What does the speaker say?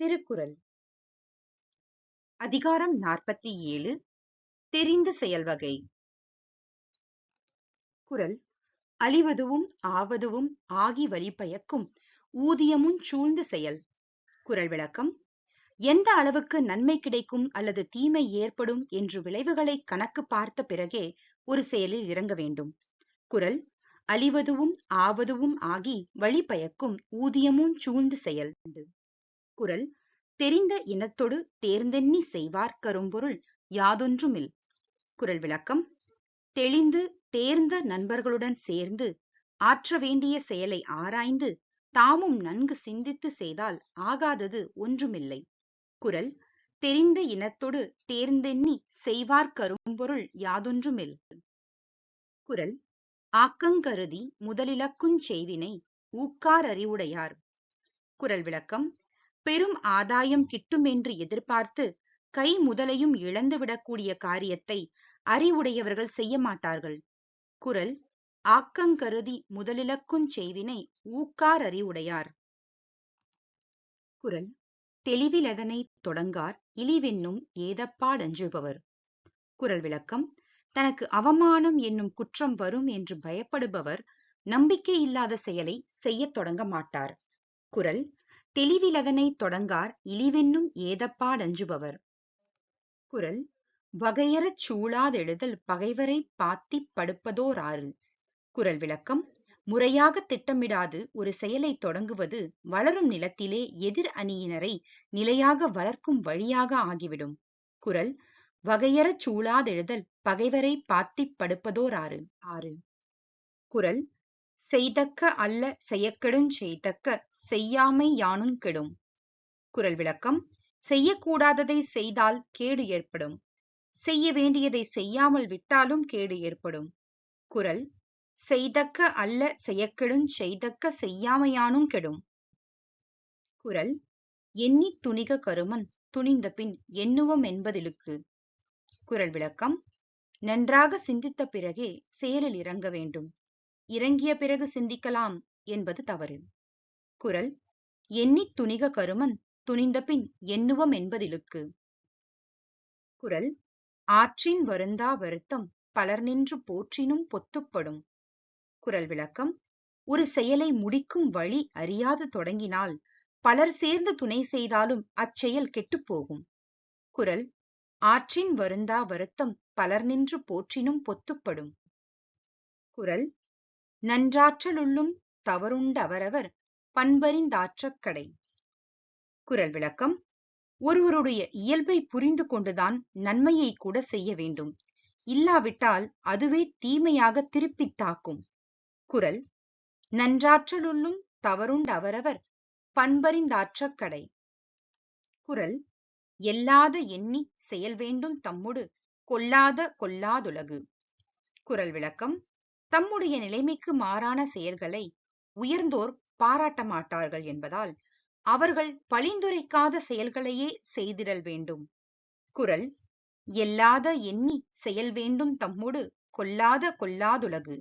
திருக்குறள். அதிகாரம் நாற்பத்தி ஏழு தெரிந்த செயல்வகை குரல் அழிவதுவும் ஆவதுவும் ஆகி வழிபயக்கும் ஊதியமும் சூழ்ந்த செயல். குரல் விளக்கம் எந்த அளவுக்கு நன்மை கிடைக்கும் அல்லது தீமை ஏற்படும் என்று விளைவுகளை கணக்கு பார்த்த பிறகே ஒரு செயலில் இறங்க வேண்டும். குரல் அழிவதுவும் ஆவதுவும் ஆகி வழிபயக்கும் ஊதியமும் சூழ்ந்து செயல். திருக்குறள் தெரிந்த இனத்தொடு தேர்ந்தெண்ணி செய்வார் கரும்பொருள் யாதொன்றுமில். குரல் விளக்கம் தெளிந்து தேர்ந்த நண்பர்களுடன் சேர்ந்து ஆற்ற வேண்டிய செயலை ஆராய்ந்து தாமும் நன்கு சிந்தித்து செய்தால் ஆகாதது ஒன்றுமில்லை. குரல் தெரிந்த இனத்தொடு தேர்ந்தெண்ணி செய்வார் கரும்பொருள் யாதொன்றுமில். குரல் ஆக்கங்கருதி முதலிலக்குஞ் செய்வினை ஊக்கார் அறிவுடையார். குரல் விளக்கம் பெரும் ஆதாயம் கிட்டுமென்று எதிர்பார்த்து கை முதலையும் இழந்துவிடக்கூடிய காரியத்தை அறிவுடையவர்கள் செய்ய மாட்டார்கள் குரல் ஆக்கங்கருதி முதலிலக்குஞ் செய்வினை ஊக்கார் அறிவுடையார். குரல் தெளிவிலதனை தொடங்கார் இழிவென்னும் ஏதப்பாடஞ்சுபவர் குரல் விளக்கம் தனக்கு அவமானம் என்னும் குற்றம் வரும் என்று பயப்படுபவர் நம்பிக்கை இல்லாத செயலை செய்யத் தொடங்க மாட்டார். குரல் தெளிவிலதனை தொடங்கார் இழிவென்னும் ஏதப்பாடஞ்சுபவர். குறள் வகையறச் சூழாதெழுதல் பகைவரை பாத்திப் படுப்பதோராறு குறள் விளக்கம் முறையாக திட்டமிடாது ஒரு செயலை தொடங்குவது வளரும் நிலத்திலே எதிர் அணியினரை நிலையாக வளர்க்கும் வழியாக ஆகிவிடும். குறள் வகையறச் சூழாதெழுதல் பகைவரை பாத்திப் படுப்பதோராறு ஆறு. குறள் செய்தக்க அல்ல செய்யக்கெடுஞ் செய்தக்க செய்யாமை யானுங் கெடும். குரல் விளக்கம் செய்யக்கூடாததை செய்தால் கேடு ஏற்படும். செய்ய வேண்டியதை செய்யாமல் விட்டாலும் கேடு ஏற்படும். குரல் செய்தக்க அல்ல செய்யக்கெடுஞ் செய்தக்க செய்யாமையானுங் கெடும். குரல் எண்ணித் துணிக கருமன் துணிந்த பின் எண்ணுவம் என்பதிலுக்கு. குரல் விளக்கம் நன்றாக சிந்தித்த பிறகே செயலில் இறங்க வேண்டும். இறங்கிய பிறகு சிந்திக்கலாம் என்பது தவறு. குரல் எண்ணித் துணிக கருமன் துணிந்த பின் எண்ணுவம் என்பதிலுக்கு குரல் ஆற்றின் வருந்தா வருத்தம் பலர் நின்று போற்றினும் பொத்துப்படும் குரல் விளக்கம் ஒரு செயலை முடிக்கும் வழி அறியாது தொடங்கினால் பலர் சேர்ந்து துணை செய்தாலும் அச்செயல் கெட்டுப்போகும் குரல் ஆற்றின் வருந்தா வருத்தம் பலர் நின்று போற்றினும் பொத்துப்படும் குரல் நன்றாற்றலுள்ளும் தவறுண்டவரவர் பண்பறிந்தாற்றக் கடை விளக்கம் ஒருவருடைய இயல்பை புரிந்து கொண்டுதான் நன்மையை கூட செய்ய வேண்டும். இல்லாவிட்டால் அதுவே தீமையாக திருப்பித் தாக்கும். குரல் நன்றாற்றலுள்ளும் தவறுண்ட அவரவர் பண்பறிந்தாற்றக் கடை குரல் எல்லாத எண்ணி செயல் வேண்டும் தம்முடு கொல்லாத கொல்லாதுலகு. குரல் விளக்கம் தம்முடைய நிலைமைக்கு மாறான செயல்களை உயர்ந்தோர் பாராட்ட மாட்டார்கள் என்பதால் அவர்கள் பழிந்துரைக்காத செயல்களையே செய்திடல் வேண்டும். குரல் எல்லாத எண்ணி செயல் வேண்டும் தம்மோடு கொல்லாத கொல்லாதுலகு.